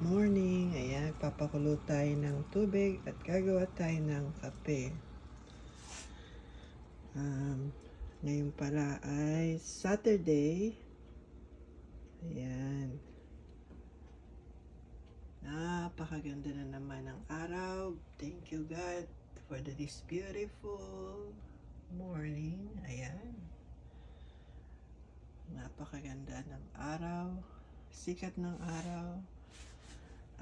morning. Ayan, papakulo tayo ng tubig at gagawa tayo ng kape. Um, ngayon pala ay Saturday. Ayan. Napakaganda na naman ng araw. Thank you God for this beautiful morning. Ayan. Napakaganda ng araw. Sikat ng araw.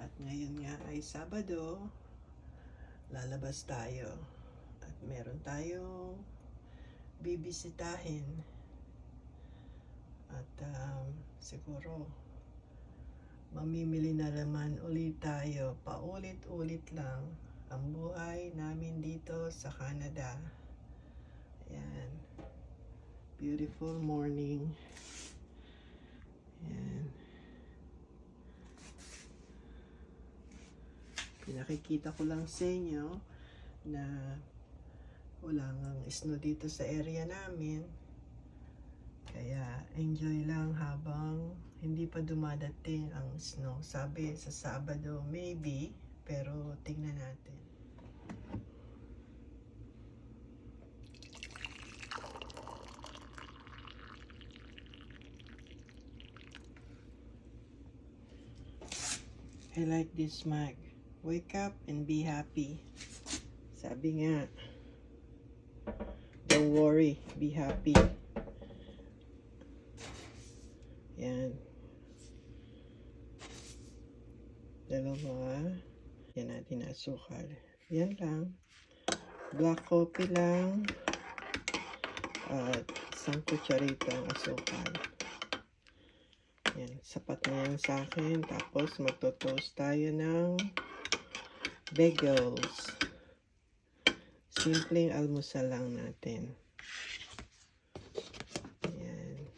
At ngayon nga ay Sabado. Lalabas tayo. At meron tayong bibisitahin. At um, siguro mamimili na naman ulit tayo. Paulit-ulit lang ang buhay namin dito sa Canada. Ayan. Beautiful morning. Pinakikita ko lang sa inyo na wala ngang snow dito sa area namin. Kaya enjoy lang habang hindi pa dumadating ang snow. Sabi sa Sabado maybe, pero tingnan natin. I like this mug. Wake up and be happy. Sabi nga, don't worry, be happy. Yan. Dalawa. Yan natin na asukal. Yan lang. Black coffee lang. At isang kutsarita ang asukal. Yan. Sapat na yan sa akin. Tapos magtotoast tayo ng bagels. Simpleng almusal lang natin. Yan.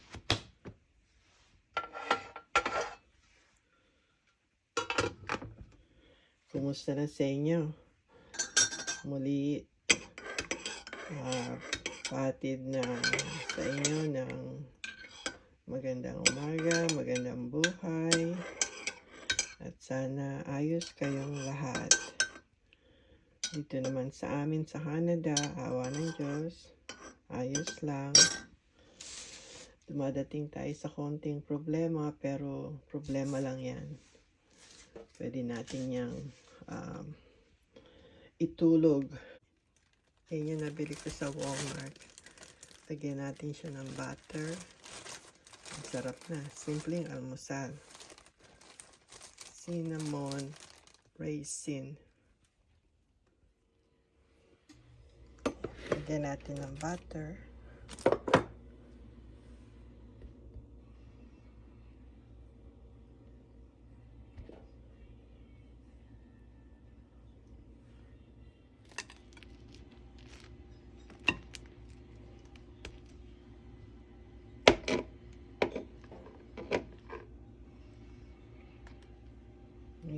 Kumusta na sa inyo? Muli, ah, patid na sa inyo ng magandang umaga, magandang buhay, at sana ayos kayong lahat. Dito naman sa amin sa Canada, awa ng Diyos, ayos lang. Dumadating tayo sa konting problema, pero problema lang yan. Pwede natin yung um, itulog. Yan yung nabili ko sa Walmart. Lagyan natin siya ng butter. Sarap na. Simpleng almusal. Cinnamon raisin. Lagyan natin ng butter.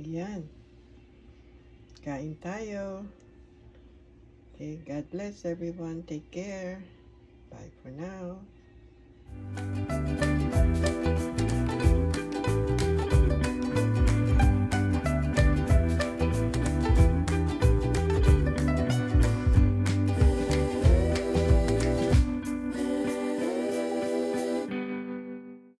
Ayan. Kain tayo. Okay, God bless everyone. Take care. Bye for now.